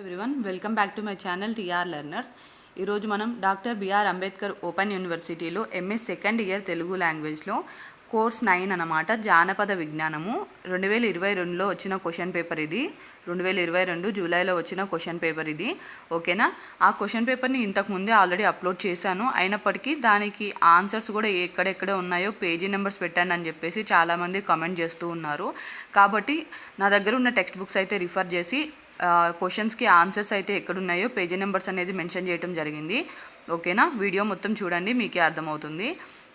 Everyone welcome back to my channel TR learners ఈరోజు మనం doctor BR Ambedkar open యూనివర్సిటీలో MS second year Telugu లాంగ్వేజ్లో course nine అన్నమాట జానపద విజ్ఞానము. రెండు వేల ఇరవై రెండులో వచ్చిన క్వశ్చన్ పేపర్ ఇది. రెండు వేల ఇరవై రెండు జూలైలో వచ్చిన క్వశ్చన్ పేపర్ ఇది. ఓకేనా? ఆ క్వశ్చన్ పేపర్ని ఇంతకు ముందే ఆల్రెడీ అప్లోడ్ చేశాను. అయినప్పటికీ దానికి ఆన్సర్స్ కూడా ఎక్కడెక్కడ ఉన్నాయో పేజీ నెంబర్స్ పెట్టండి అని చెప్పేసి చాలామంది కమెంట్ చేస్తూ ఉన్నారు. కాబట్టి నా దగ్గర ఉన్న టెక్స్ట్ బుక్స్ అయితే రిఫర్ చేసి క్వశ్చన్స్కి ఆన్సర్స్ అయితే ఎక్కడున్నాయో పేజీ నెంబర్స్ అనేది మెన్షన్ చేయడం జరిగింది. ఓకేనా వీడియో మొత్తం చూడండి మీకే అర్థమవుతుంది.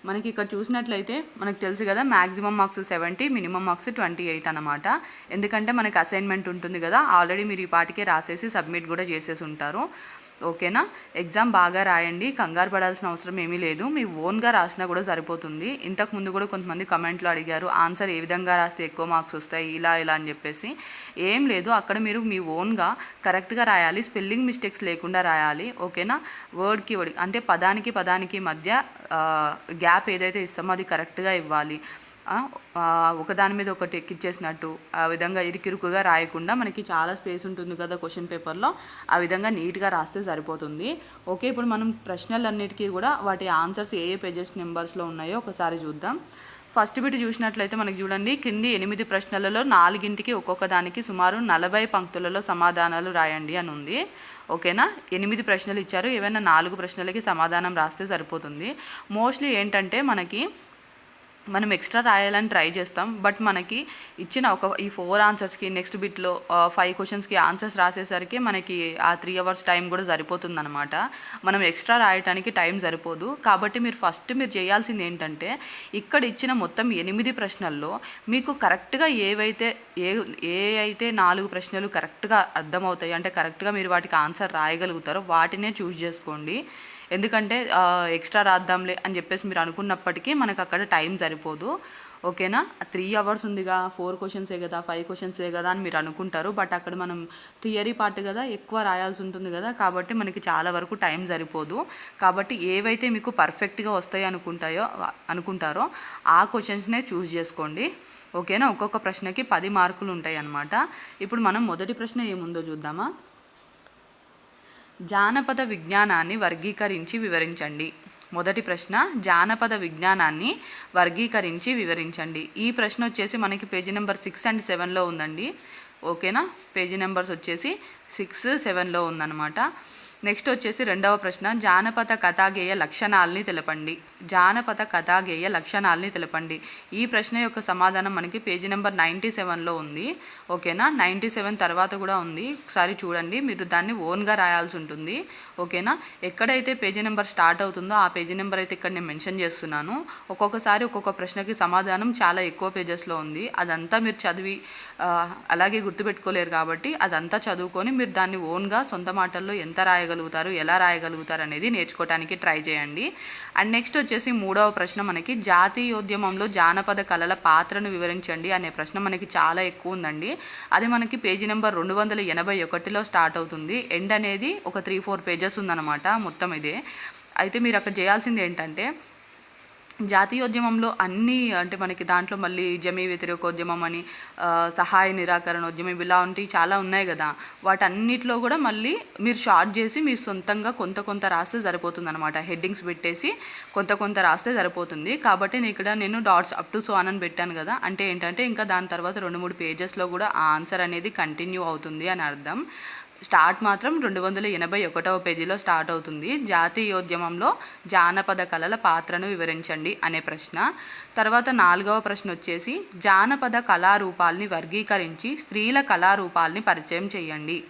మనకి ఇక్కడ చూసినట్లయితే మనకు తెలుసు కదా maximum marks seventy minimum marks twenty eight అనమాట ఎందుకంటే మనకి అసైన్మెంట్ ఉంటుంది కదా ఆల్రెడీ మీరు ఈ పాటికే రాసేసి సబ్మిట్ కూడా చేసేసి ఉంటారు. ఓకేనా? ఎగ్జామ్ బాగా రాయండి కంగారు పడాల్సిన అవసరం ఏమీ లేదు. మీ ఓన్గా రాసినా కూడా సరిపోతుంది. ఇంతకు ముందు కూడా కొంతమంది కమెంట్లో అడిగారు ఆన్సర్ ఏ విధంగా రాస్తే ఎక్కువ మార్క్స్ వస్తాయి? ఇలా ఇలా అని చెప్పేసి. ఏం లేదు అక్కడ మీరు మీ ఓన్గా కరెక్ట్గా రాయాలి స్పెల్లింగ్ మిస్టేక్స్ లేకుండా రాయాలి ఓకేనా? వర్డ్కి వర్డ్ అంటే పదానికి పదానికి మధ్య గ్యాప్ ఏదైతే ఇస్తామో అది కరెక్ట్గా ఇవ్వాలి. ఒకదాని మీద ఒకటి ఎక్కిచ్చేసినట్టు ఆ విధంగా ఇరుకిరుకుగా రాయకుండా మనకి చాలా స్పేస్ ఉంటుంది కదా క్వశ్చన్ పేపర్లో ఆ విధంగా నీట్గా రాస్తే సరిపోతుంది. ఓకే ఇప్పుడు మనం ప్రశ్నలన్నిటికీ కూడా వాటి ఆన్సర్స్ ఏ ఏ పేజెస్ నెంబర్స్లో ఉన్నాయో ఒకసారి చూద్దాం. ఫస్ట్ బిట్ చూసినట్లయితే మనకి చూడండి కింది ఎనిమిది ప్రశ్నలలో నాలుగింటికి ఒక్కొక్క దానికి సుమారు నలభై పంక్తులలో సమాధానాలు రాయండి అని ఉంది. ఓకేనా? ఎనిమిది ప్రశ్నలు ఇచ్చారు ఏవైనా నాలుగు ప్రశ్నలకి సమాధానం రాస్తే సరిపోతుంది. మోస్ట్లీ ఏంటంటే మనకి మనం ఎక్స్ట్రా రాయాలని ట్రై చేస్తాం. బట్ మనకి ఇచ్చిన ఒక ఈ ఫోర్ ఆన్సర్స్కి నెక్స్ట్ బిట్లో ఫైవ్ క్వశ్చన్స్కి ఆన్సర్స్ రాసేసరికి మనకి ఆ త్రీ అవర్స్ టైం కూడా సరిపోతుంది అనమాట మనం ఎక్స్ట్రా రాయడానికి టైం సరిపోదు. కాబట్టి మీరు ఫస్ట్ మీరు చేయాల్సింది ఏంటంటే ఇక్కడ ఇచ్చిన మొత్తం ఎనిమిది ప్రశ్నల్లో మీకు కరెక్ట్గా ఏవైతే ఏ ఏ అయితే నాలుగు ప్రశ్నలు కరెక్ట్గా అర్థమవుతాయి అంటే కరెక్ట్గా మీరు వాటికి ఆన్సర్ రాయగలుగుతారో వాటినే చూస్ చేసుకోండి. ఎందుకంటే ఎక్స్ట్రా రాద్దాంలే అని చెప్పేసి మీరు అనుకున్నప్పటికీ మనకు అక్కడ టైం సరిపోదు. ఓకేనా? త్రీ అవర్స్ ఉందిగా. ఫోర్ క్వశ్చన్సే కదా. ఫైవ్ క్వశ్చన్సే కదా అని మీరు అనుకుంటారు. బట్ అక్కడ మనం థియరీ పార్ట్ కదా ఎక్కువ రాయాల్సి ఉంటుంది కదా. కాబట్టి మనకి చాలా వరకు టైం సరిపోదు. కాబట్టి ఏవైతే మీకు పర్ఫెక్ట్గా వస్తాయి అనుకుంటాయో అనుకుంటారో ఆ క్వశ్చన్స్నే చూస్ చేసుకోండి. ఓకేనా? ఒక్కొక్క ప్రశ్నకి పది మార్కులు ఉంటాయి అన్నమాట ఇప్పుడు మనం మొదటి ప్రశ్న ఏముందో చూద్దామా? జానపద విజ్ఞానాన్ని వర్గీకరించి వివరించండి. మొదటి ప్రశ్న జానపద విజ్ఞానాన్ని వర్గీకరించి వివరించండి. ఈ ప్రశ్న వచ్చేసి మనకి పేజీ నెంబర్ సిక్స్ అండ్ సెవెన్లో ఉందండి. ఓకేనా? పేజీ నెంబర్స్ వచ్చేసి సిక్స్ సెవెన్లో ఉందన్నమాట. నెక్స్ట్ వచ్చేసి రెండవ ప్రశ్న జానపద కథాగేయ లక్షణాలని తెలపండి. జానపద కథాగేయ లక్షణాలని తెలపండి. ఈ ప్రశ్న యొక్క సమాధానం మనకి పేజీ నెంబర్ నైంటీ సెవెన్లో ఉంది. ఓకేనా? నైంటీ సెవెన్ తర్వాత కూడా ఉంది. ఒకసారి చూడండి. మీరు దాన్ని ఓన్గా రాయాల్సి ఉంటుంది. ఓకేనా? ఎక్కడైతే పేజీ నెంబర్ స్టార్ట్ అవుతుందో ఆ పేజీ నెంబర్ అయితే ఇక్కడ నేను మెన్షన్ చేస్తున్నాను. ఒక్కొక్కసారి ఒక్కొక్క ప్రశ్నకి సమాధానం చాలా ఎక్కువ పేజెస్లో ఉంది. అదంతా మీరు చదివి అలాగే గుర్తుపెట్టుకోలేరు కాబట్టి అదంతా చదువుకొని మీరు దాన్ని ఓన్గా సొంత మాటల్లో ఎంత రాయగలుగుతారు ఎలా రాయగలుగుతారు అనేది నేర్చుకోవడానికి ట్రై చేయండి. అండ్ నెక్స్ట్ వచ్చేసి మూడవ ప్రశ్న మనకి. జాతీయోద్యమంలో జానపద కళల పాత్రను వివరించండి అనే ప్రశ్న మనకి చాలా ఎక్కువ ఉందండి. అది మనకి పేజీ నెంబర్ రెండు వందల ఎనభై ఒకటిలో స్టార్ట్ అవుతుంది. ఎండ్ అనేది ఒక త్రీ ఫోర్ పేజెస్ ఉందన్నమాట మొత్తం ఇదే. అయితే మీరు అక్కడ చేయాల్సింది ఏంటంటే జాతీయోద్యమంలో అన్ని అంటే మనకి దాంట్లో మళ్ళీ జమీ వ్యతిరేకోద్యమం అని సహాయ సహాయ నిరాకరణోద్యమం ఇలా ఉంటాయి చాలా ఉన్నాయి కదా. వాటన్నిటిలో కూడా మళ్ళీ మీరు షార్ట్ చేసి మీరు సొంతంగా కొంత కొంత రాస్తే సరిపోతుంది అనమాట హెడ్డింగ్స్ పెట్టేసి కొంత కొంత రాస్తే సరిపోతుంది. కాబట్టి నేను ఇక్కడ నేను డాట్స్ అప్ టు సో అని పెట్టాను కదా. అంటే ఏంటంటే ఇంకా దాని తర్వాత రెండు మూడు పేజెస్లో కూడా ఆ ఆన్సర్ అనేది కంటిన్యూ అవుతుంది అని అర్థం. స్టార్ట్ మాత్రం రెండు వందల ఎనభై ఒకటవ పేజీలో స్టార్ట్ అవుతుంది. జాతీయోద్యమంలో జానపద కళల పాత్రను వివరించండి అనే ప్రశ్న. తర్వాత నాలుగవ ప్రశ్న వచ్చేసి జానపద కళారూపాల్ని వర్గీకరించి స్త్రీల కళారూపాల్ని పరిచయం చేయండి.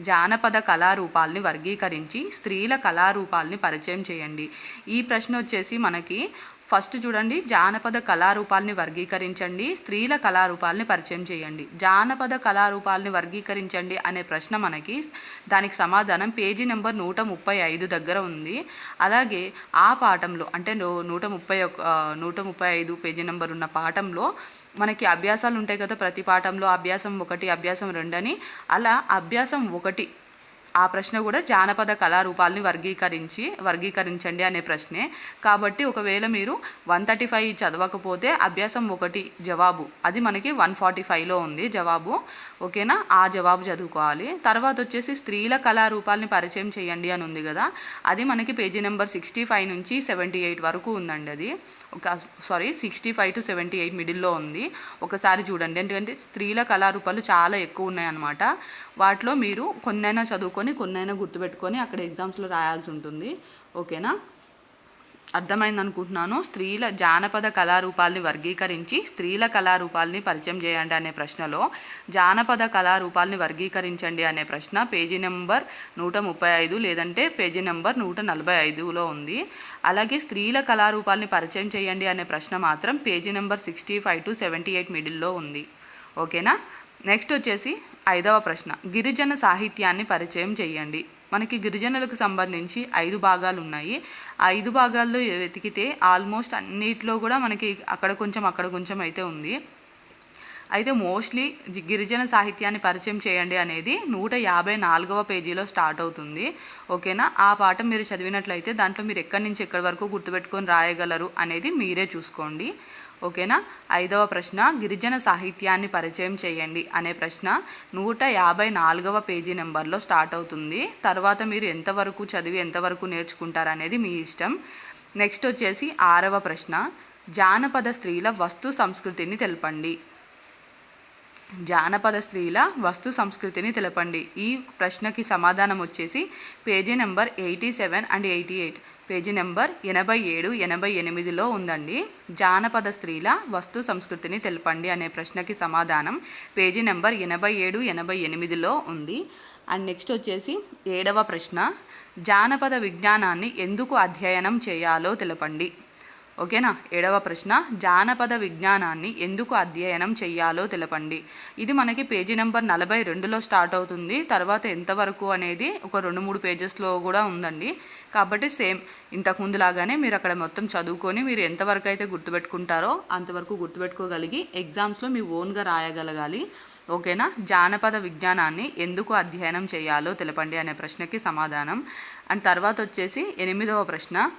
జానపద కళారూపాల్ని వర్గీకరించి స్త్రీల కళారూపాల్ని పరిచయం చేయండి. ఈ ప్రశ్న వచ్చేసి మనకి ఫస్ట్ చూడండి జానపద కళారూపాల్ని వర్గీకరించండి స్త్రీల కళారూపాల్ని పరిచయం చేయండి. జానపద కళారూపాల్ని వర్గీకరించండి అనే ప్రశ్న మనకి దానికి సమాధానం పేజీ నెంబర్ నూట ముప్పై ఐదు దగ్గర ఉంది. అలాగే ఆ పాఠంలో అంటే నూ- నూట ముప్పై ఒక నూట ముప్పై ఐదు పేజీ నెంబర్ ఉన్న పాఠంలో మనకి అభ్యాసాలు ఉంటాయి కదా ప్రతి పాఠంలో అభ్యాసం ఒకటి అభ్యాసం రెండు అని. అలా అభ్యాసం ఒకటి ఆ ప్రశ్న కూడా జానపద కళారూపాలని వర్గీకరించి వర్గీకరించండి అనే ప్రశ్నే. కాబట్టి ఒకవేళ మీరు వన్ థర్టీ ఫైవ్ చదవకపోతే అభ్యాసం ఒకటి జవాబు. అది మనకి వన్ ఫార్టీ ఫైవ్లో ఉంది జవాబు. ఓకేనా? ఆ జవాబు చదువుకోవాలి. తర్వాత వచ్చేసి స్త్రీల కళారూపాలని పరిచయం చేయండి అని ఉంది కదా. అది మనకి పేజీ నెంబర్ సిక్స్టీ ఫైవ్ నుంచి సెవెంటీ ఎయిట్ వరకు ఉందండి అది. ఒక sorry sixty five to seventy eight మిడిల్లో ఉంది. ఒకసారి చూడండి. ఎందుకంటే స్త్రీల కళారూపాలు చాలా ఎక్కువ ఉన్నాయన్నమాట. వాటిలో మీరు కొన్నైనా చదువుకొని కొన్నైనా గుర్తుపెట్టుకొని అక్కడ ఎగ్జామ్స్లో రాయాల్సి ఉంటుంది. ఓకేనా? అర్థమైంది అనుకుంటున్నాను స్త్రీల జానపద కళారూపాల్ని వర్గీకరించి స్త్రీల కళారూపాల్ని పరిచయం చేయండి అనే ప్రశ్నలో జానపద కళారూపాల్ని వర్గీకరించండి అనే ప్రశ్న పేజీ నెంబర్ నూట ముప్పై ఐదు లేదంటే పేజీ నెంబర్ నూట నలభై ఐదులో ఉంది. అలాగే స్త్రీల కళారూపాల్ని పరిచయం చేయండి అనే ప్రశ్న మాత్రం page number sixty five to seventy eight మిడిల్లో ఉంది. ఓకేనా? నెక్స్ట్ వచ్చేసి ఐదవ ప్రశ్న. గిరిజన సాహిత్యాన్ని పరిచయం చేయండి. మనకి గిరిజనులకు సంబంధించి ఐదు భాగాలు ఉన్నాయి ఆ ఐదు భాగాల్లో వెతికితే ఆల్మోస్ట్ అన్నిట్లో కూడా మనకి అక్కడ కొంచెం అక్కడ కొంచెం అయితే ఉంది. అయితే మోస్ట్లీ గిరిజన సాహిత్యాన్ని పరిచయం చేయండి అనేది నూట యాభై నాలుగవ పేజీలో స్టార్ట్ అవుతుంది. ఓకేనా? ఆ పాఠం మీరు చదివినట్లయితే దాంట్లో మీరు ఎక్కడి నుంచి ఎక్కడి వరకు గుర్తుపెట్టుకొని రాయగలరు అనేది మీరే చూసుకోండి. ఓకేనా? ఐదవ ప్రశ్న గిరిజన సాహిత్యాన్ని పరిచయం చేయండి అనే ప్రశ్న నూట యాభై నాలుగవ పేజీ నెంబర్లో స్టార్ట్ అవుతుంది. తర్వాత మీరు ఎంతవరకు చదివి ఎంతవరకు నేర్చుకుంటారు అనేది మీ ఇష్టం. నెక్స్ట్ వచ్చేసి ఆరవ ప్రశ్న జానపద స్త్రీల వస్తు సంస్కృతిని తెలపండి. జానపద స్త్రీల వస్తు సంస్కృతిని తెలపండి. ఈ ప్రశ్నకి సమాధానం వచ్చేసి page number eighty seven and eighty eight. Page number ఎనభై ఏడు ఎనభై ఎనిమిదిలో ఉందండి. జానపద స్త్రీల వస్తు సంస్కృతిని తెలపండి అనే ప్రశ్నకి సమాధానం పేజీ నెంబర్ ఎనభై ఏడు ఎనభై ఎనిమిదిలో ఉంది. అండ్ నెక్స్ట్ వచ్చేసి ఏడవ ప్రశ్న జానపద విజ్ఞానాన్ని ఎందుకు అధ్యయనం చేయాలో తెలపండి. ఓకేనా? ఏడవ ప్రశ్న. జానపద విజ్ఞానాన్ని ఎందుకు అధ్యయనం చెయ్యాలో తెలపండి. ఇది మనకి పేజీ నెంబర్ నలభై రెండులో స్టార్ట్ అవుతుంది. తర్వాత ఎంతవరకు అనేది ఒక రెండు మూడు పేజెస్లో కూడా ఉందండి. కాబట్టి సేమ్ ఇంతకుముందు లాగానే మీరు అక్కడ మొత్తం చదువుకొని మీరు ఎంతవరకు అయితే గుర్తుపెట్టుకుంటారో అంతవరకు గుర్తుపెట్టుకోగలిగి ఎగ్జామ్స్లో మీ ఓన్గా రాయగలగాలి. ఓకేనా? జానపద విజ్ఞానాన్ని ఎందుకు అధ్యయనం చేయాలో తెలపండి అనే ప్రశ్నకి సమాధానం. అండ్ తర్వాత వచ్చేసి ఎనిమిదవ ప్రశ్న.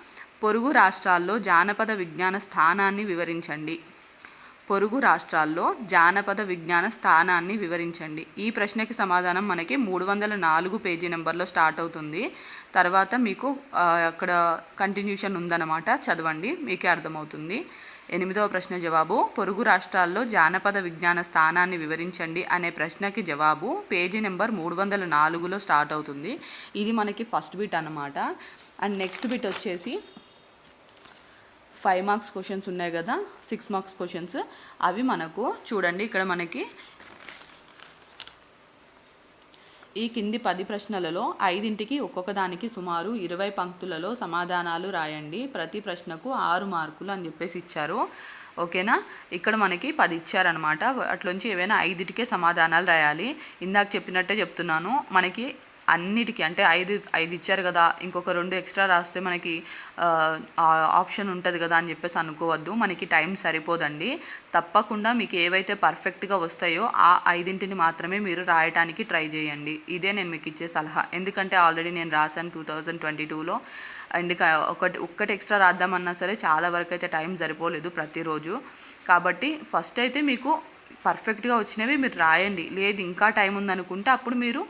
పొరుగు రాష్ట్రాల్లో జానపద విజ్ఞాన స్థానాన్ని వివరించండి. పొరుగు రాష్ట్రాల్లో జానపద విజ్ఞాన స్థానాన్ని వివరించండి. ఈ ప్రశ్నకి సమాధానం మనకి మూడు వందల నాలుగు పేజీ నెంబర్లో స్టార్ట్ అవుతుంది. తర్వాత మీకు అక్కడ కంటిన్యూషన్ ఉందన్నమాట. చదవండి మీకే అర్థమవుతుంది. ఎనిమిదవ ప్రశ్న జవాబు పొరుగు రాష్ట్రాల్లో జానపద విజ్ఞాన స్థానాన్ని వివరించండి అనే ప్రశ్నకి జవాబు పేజీ నెంబర్ మూడు వందల నాలుగులో స్టార్ట్ అవుతుంది. ఇది మనకి ఫస్ట్ బిట్ అన్నమాట. అండ్ నెక్స్ట్ బిట్ వచ్చేసి ఫైవ్ మార్క్స్ క్వశ్చన్స్ ఉన్నాయి కదా సిక్స్ మార్క్స్ క్వశ్చన్స్ అవి మనకు చూడండి ఇక్కడ మనకి ఈ కింది పది ప్రశ్నలలో ఐదింటికి ఒక్కొక్క దానికి సుమారు ఇరవై పంక్తులలో సమాధానాలు రాయండి. ప్రతి ప్రశ్నకు ఆరు మార్కులు అని చెప్పేసి ఇచ్చారు. ఓకేనా? ఇక్కడ మనకి పది ఇచ్చారనమాట అట్లోంచి ఏవైనా ఐదింటికే సమాధానాలు రాయాలి. ఇందాక చెప్పినట్టే చెప్తున్నాను. మనకి అన్నిటికీ అంటే ఐదు ఐదు ఇచ్చారు కదా ఇంకొక రెండు ఎక్స్ట్రా రాస్తే మనకి ఆప్షన్ ఉంటుంది కదా అని చెప్పేసి అనుకోవద్దు. మనకి టైం సరిపోదండి. తప్పకుండా మీకు ఏవైతే పర్ఫెక్ట్గా వస్తాయో ఆ ఐదింటిని మాత్రమే మీరు రాయటానికి ట్రై చేయండి. ఇదే నేను మీకు ఇచ్చే సలహా. ఎందుకంటే ఆల్రెడీ నేను రాశాను టూ థౌజండ్ ట్వంటీ టూలో. అండ్ ఒకటి ఒక్కటి ఎక్స్ట్రా రాద్దామన్నా సరే చాలా వరకు అయితే టైం సరిపోలేదు ప్రతిరోజు. కాబట్టి ఫస్ట్ అయితే మీకు పర్ఫెక్ట్గా వచ్చినవి మీరు రాయండి. లేదు ఇంకా టైం ఉందనుకుంటే అప్పుడు మీరు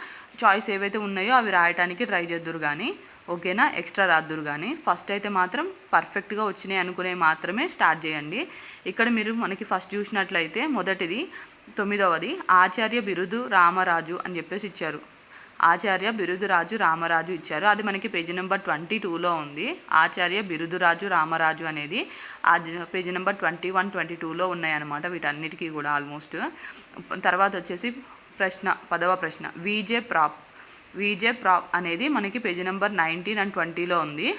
చాయిస్ ఏవైతే ఉన్నాయో అవి రాయటానికి ట్రై చేద్దురు కానీ ఓకేనా? ఎక్స్ట్రా రాద్దురు కానీ ఫస్ట్ అయితే మాత్రం పర్ఫెక్ట్గా వచ్చినాయి అనుకునే మాత్రమే స్టార్ట్ చేయండి. ఇక్కడ మీరు మనకి ఫస్ట్ చూసినట్లయితే మొదటిది తొమ్మిదవది ఆచార్య బిరుదు రామరాజు అని చెప్పేసి ఇచ్చారు. ఆచార్య బిరుదురాజు రామరాజు ఇచ్చారు. అది మనకి పేజీ నెంబర్ ట్వంటీ టూలో ఉంది. ఆచార్య బిరుదురాజు రామరాజు అనేది ఆ జ- page number twenty one twenty టూలో ఉన్నాయన్నమాట వీటన్నిటికీ కూడా ఆల్మోస్ట్. తర్వాత వచ్చేసి ప్రశ్న పదవ ప్రశ్న. విజే ప్రాప్. విజే ప్రాప్ అనేది మనకి పేజీ నెంబర్ నైన్టీన్ అండ్ ట్వంటీలో ఉంది.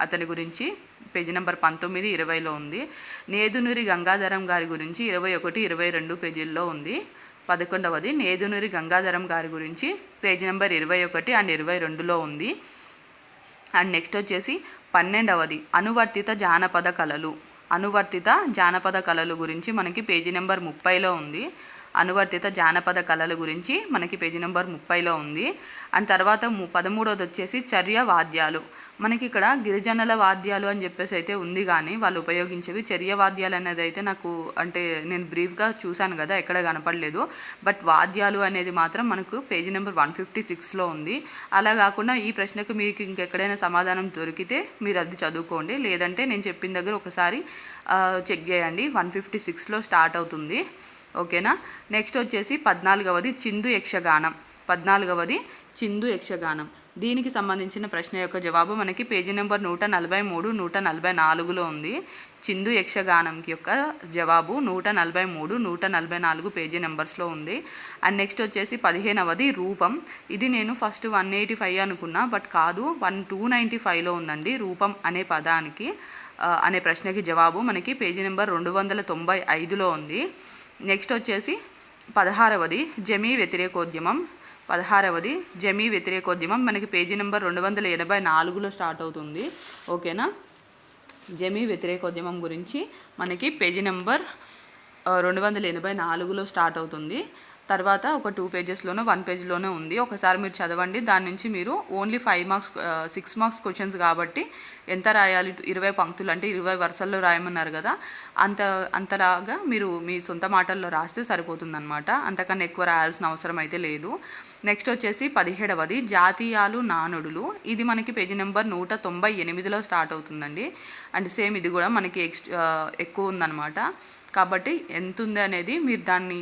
అతని గురించి పేజీ నెంబర్ పంతొమ్మిది ఇరవైలో ఉంది. నేదునూరి గంగాధరం గారి గురించి ఇరవై ఒకటి ఇరవై రెండు పేజీల్లో ఉంది. పదకొండవది నేదునూరి గంగాధరం గారి గురించి పేజీ నెంబర్ ఇరవై ఒకటి అండ్ ఇరవై రెండులో ఉంది. అండ్ నెక్స్ట్ వచ్చేసి పన్నెండవది అనువర్తిత జానపద కళలు. అనువర్తిత జానపద కళలు గురించి మనకి పేజీ నెంబర్ ముప్పైలో ఉంది. అనువర్తిత జానపద కళల గురించి మనకి పేజీ నెంబర్ ముప్పైలో ఉంది. అండ్ తర్వాత ము- పదమూడోది వచ్చేసి చర్య వాద్యాలు. మనకి ఇక్కడ గిరిజనుల వాద్యాలు అని చెప్పేసి అయితే ఉంది కానీ వాళ్ళు ఉపయోగించేవి చర్య వాద్యాలు అనేది అయితే నాకు అంటే నేను బ్రీఫ్గా చూశాను కదా ఎక్కడ కనపడలేదు. బట్ వాద్యాలు అనేది మాత్రం మనకు పేజీ నెంబర్ వన్ ఫిఫ్టీ సిక్స్లో ఉంది. అలా కాకుండా ఈ ప్రశ్నకు మీకు ఇంకెక్కడైనా సమాధానం దొరికితే మీరు అది చదువుకోండి. లేదంటే నేను చెప్పిన దగ్గర ఒకసారి చెక్ చేయండి. వన్ ఫిఫ్టీ సిక్స్లో స్టార్ట్ అవుతుంది. ఓకేనా? నెక్స్ట్ వచ్చేసి పద్నాలుగవది చిందు యక్షగానం. పద్నాలుగవది చిందు యక్షగానం. దీనికి సంబంధించిన ప్రశ్న యొక్క జవాబు మనకి పేజీ నెంబర్ నూట నలభై మూడు నూట నలభై నాలుగులో ఉంది. చిందు యక్షగానంకి యొక్క జవాబు నూట నలభై మూడు నూట నలభై నాలుగు పేజీ నెంబర్స్లో ఉంది. అండ్ నెక్స్ట్ వచ్చేసి పదిహేనవది రూపం. ఇది నేను ఫస్ట్ వన్ ఎయిటీ ఫైవ్ అనుకున్నా బట్ కాదు వన్ టూ నైంటీ ఫైవ్లో ఉందండి రూపం అనే పదానికి అనే ప్రశ్నకి జవాబు మనకి పేజీ నెంబర్ రెండు వందల తొంభై ఐదులో ఉంది. నెక్స్ట్ వచ్చేసి పదహారవది జమీ వ్యతిరేకోద్యమం. పదహారవది జమీ వ్యతిరేకోద్యమం. మనకి పేజీ నెంబర్ రెండు వందల ఎనభై నాలుగులో స్టార్ట్ అవుతుంది. ఓకేనా? జమీ వ్యతిరేకోద్యమం గురించి మనకి పేజీ నెంబర్ రెండు వందల ఎనభై నాలుగులో స్టార్ట్ అవుతుంది. తర్వాత ఒక టూ పేజెస్లోనో వన్ పేజ్లోనే ఉంది. ఒకసారి మీరు చదవండి. దాని నుంచి మీరు only five marks six marks questions కాబట్టి ఎంత రాయాలి? ఇరవై పంక్తులు అంటే ఇరవై వరుసల్లో రాయమన్నారు కదా. అంత అంతలాగా మీరు మీ సొంత మాటల్లో రాస్తే సరిపోతుందన్నమాట. అంతకన్నా ఎక్కువ రాయాల్సిన అవసరం అయితే లేదు. నెక్స్ట్ వచ్చేసి పదిహేడవది జాతీయాలు నానుడులు. ఇది మనకి పేజీ నెంబర్ నూట తొంభై ఎనిమిదిలో స్టార్ట్ అవుతుందండి. అండ్ సేమ్ ఇది కూడా మనకి ఎక్స్ uh, ఎక్కువ ఉందన్నమాట. కాబట్టి ఎంత ఉంది అనేది మీరు దాన్ని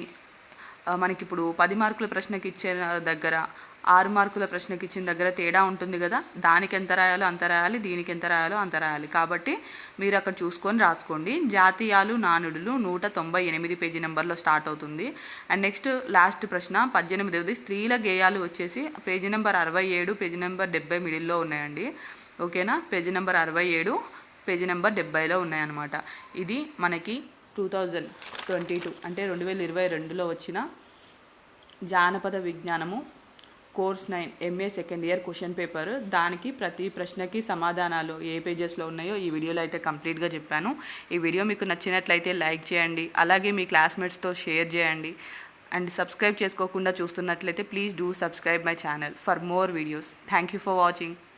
మనకిప్పుడు మనకి ఇప్పుడు పది మార్కుల ప్రశ్నకి ఇచ్చే దగ్గర ఆరు మార్కుల ప్రశ్నకి ఇచ్చిన దగ్గర తేడా ఉంటుంది కదా? దానికి ఎంత రాయాలో అంత రాయాలి దీనికి ఎంత రాయాలో అంత రాయాలి. కాబట్టి మీరు అక్కడ చూసుకొని రాసుకోండి. జాతీయాలు నానుడులు నూట తొంభై ఎనిమిది పేజీ నెంబర్లో స్టార్ట్ అవుతుంది. అండ్ నెక్స్ట్ లాస్ట్ ప్రశ్న పద్దెనిమిదవది స్త్రీల గేయాలు వచ్చేసి పేజీ నెంబర్ అరవై ఏడు పేజీ నెంబర్ డెబ్బై మిడిల్లో ఉన్నాయండి. ఓకేనా? పేజీ నెంబర్ అరవై ఏడు పేజీ నెంబర్ డెబ్బైలో ఉన్నాయన్నమాట. ఇది మనకి టూ థౌజండ్ ట్వంటీ టూ అంటే రెండు వేల ఇరవై రెండులో వచ్చిన జానపద విజ్ఞానము course nine MA second year question paper దానికి ప్రతి ప్రశ్నకి సమాధానాలు ఏ పేజెస్లో ఉన్నాయో ఈ వీడియోలో అయితే కంప్లీట్గా చెప్పాను. ఈ వీడియో మీకు నచ్చినట్లయితే లైక్ చేయండి అలాగే మీ క్లాస్మేట్స్తో షేర్ చేయండి. అండ్ సబ్స్క్రైబ్ చేసుకోకుండా చూస్తున్నట్లయితే please do subscribe my channel for more videos thank you for watching